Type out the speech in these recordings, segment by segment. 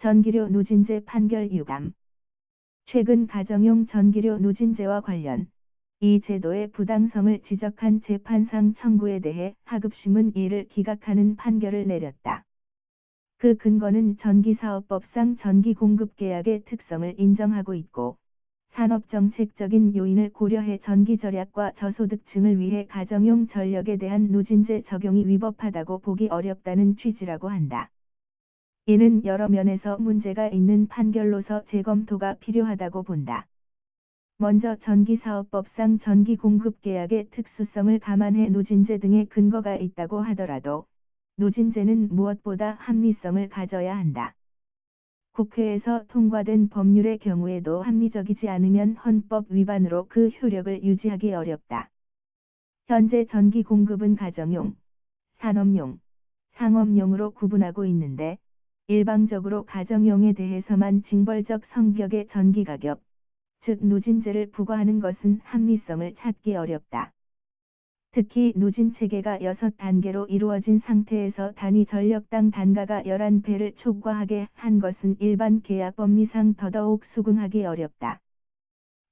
전기료 누진제 판결 유감 최근 가정용 전기료 누진제와 관련 이 제도의 부당성을 지적한 재판상 청구에 대해 하급심은 이를 기각하는 판결을 내렸다. 그 근거는 전기사업법상 전기공급계약의 특성을 인정하고 있고 산업정책적인 요인을 고려해 전기절약과 저소득층을 위해 가정용 전력에 대한 누진제 적용이 위법하다고 보기 어렵다는 취지라고 한다. 이는 여러 면에서 문제가 있는 판결로서 재검토가 필요하다고 본다. 먼저 전기사업법상 전기공급계약의 특수성을 감안해 누진제 등의 근거가 있다고 하더라도 누진제는 무엇보다 합리성을 가져야 한다. 국회에서 통과된 법률의 경우에도 합리적이지 않으면 헌법 위반으로 그 효력을 유지하기 어렵다. 현재 전기 공급은 가정용, 산업용, 상업용으로 구분하고 있는데 일방적으로 가정용에 대해서만 징벌적 성격의 전기 가격, 즉 누진제를 부과하는 것은 합리성을 찾기 어렵다. 특히 누진 체계가 6단계로 이루어진 상태에서 단위 전력당 단가가 11배를 초과하게 한 것은 일반 계약 법리상 더더욱 수긍하기 어렵다.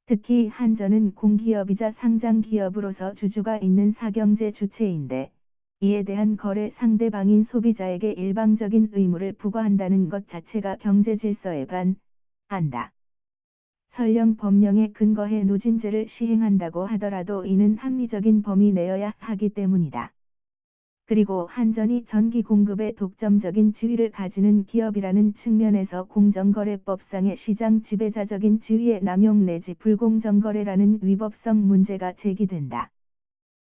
특히 한전은 공기업이자 상장기업으로서 주주가 있는 사경제 주체인데 이에 대한 거래 상대방인 소비자에게 일방적인 의무를 부과한다는 것 자체가 경제 질서에 반한다. 설령 법령에 근거해 누진제를 시행한다고 하더라도 이는 합리적인 범위 내여야 하기 때문이다. 그리고 한전이 전기 공급에 독점적인 지위를 가지는 기업이라는 측면에서 공정거래법상의 시장 지배자적인 지위의 남용 내지 불공정거래라는 위법성 문제가 제기된다.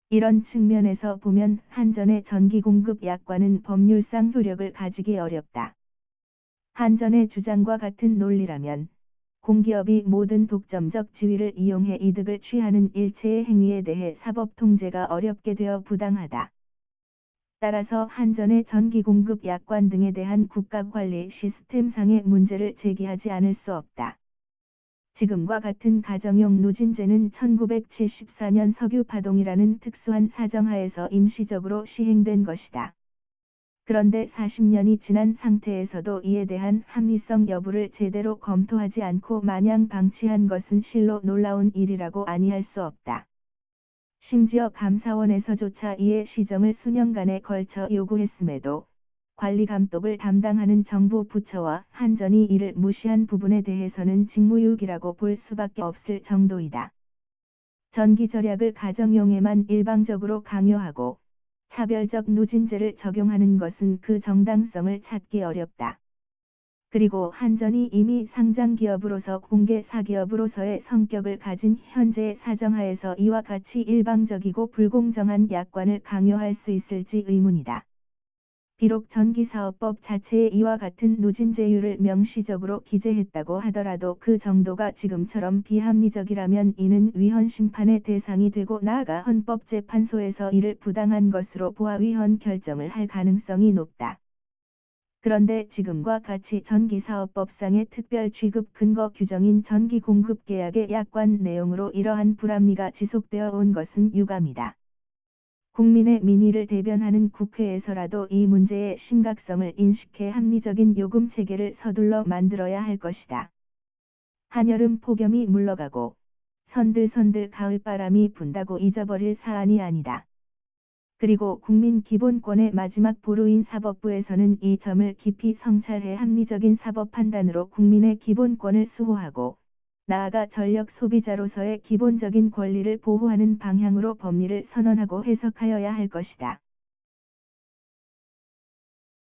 이런 측면에서 보면 한전의 전기 공급 약관은 법률상 효력을 가지기 어렵다. 한전의 주장과 같은 논리라면 공기업이 모든 독점적 지위를 이용해 이득을 취하는 일체의 행위에 대해 사법 통제가 어렵게 되어 부당하다. 따라서 한전의 전기 공급 약관 등에 대한 국가 관리 시스템상의 문제를 제기하지 않을 수 없다. 지금과 같은 가정용 누진제는 1974년 석유 파동이라는 특수한 사정하에서 임시적으로 시행된 것이다. 그런데 40년이 지난 상태에서도 이에 대한 합리성 여부를 제대로 검토하지 않고 마냥 방치한 것은 실로 놀라운 일이라고 아니할 수 없다. 심지어 감사원에서조차 이의 시정을 수년간에 걸쳐 요구했음에도 관리 감독을 담당하는 정부 부처와 한전이 이를 무시한 부분에 대해서는 직무유기라고 볼 수밖에 없을 정도이다. 전기 절약을 가정용에만 일방적으로 강요하고 차별적 누진제를 적용하는 것은 그 정당성을 찾기 어렵다. 그리고 한전이 이미 상장 기업으로서 공개 사기업으로서의 성격을 가진 현재의 사정하에서 이와 같이 일방적이고 불공정한 약관을 강요할 수 있을지 의문이다. 비록 전기사업법 자체에 이와 같은 누진제율을 명시적으로 기재했다고 하더라도 그 정도가 지금처럼 비합리적이라면 이는 위헌 심판의 대상이 되고 나아가 헌법재판소에서 이를 부당한 것으로 보아 위헌 결정을 할 가능성이 높다. 그런데 지금과 같이 전기사업법상의 특별 취급 근거 규정인 전기공급계약의 약관 내용으로 이러한 불합리가 지속되어 온 것은 유감이다. 국민의 민의를 대변하는 국회에서라도 이 문제의 심각성을 인식해 합리적인 요금 체계를 서둘러 만들어야 할 것이다. 한여름 폭염이 물러가고 선들선들 가을바람이 분다고 잊어버릴 사안이 아니다. 그리고 국민 기본권의 마지막 보루인 사법부에서는 이 점을 깊이 성찰해 합리적인 사법 판단으로 국민의 기본권을 수호하고 나아가 전력 소비자로서의 기본적인 권리를 보호하는 방향으로 법리를 선언하고 해석하여야 할 것이다.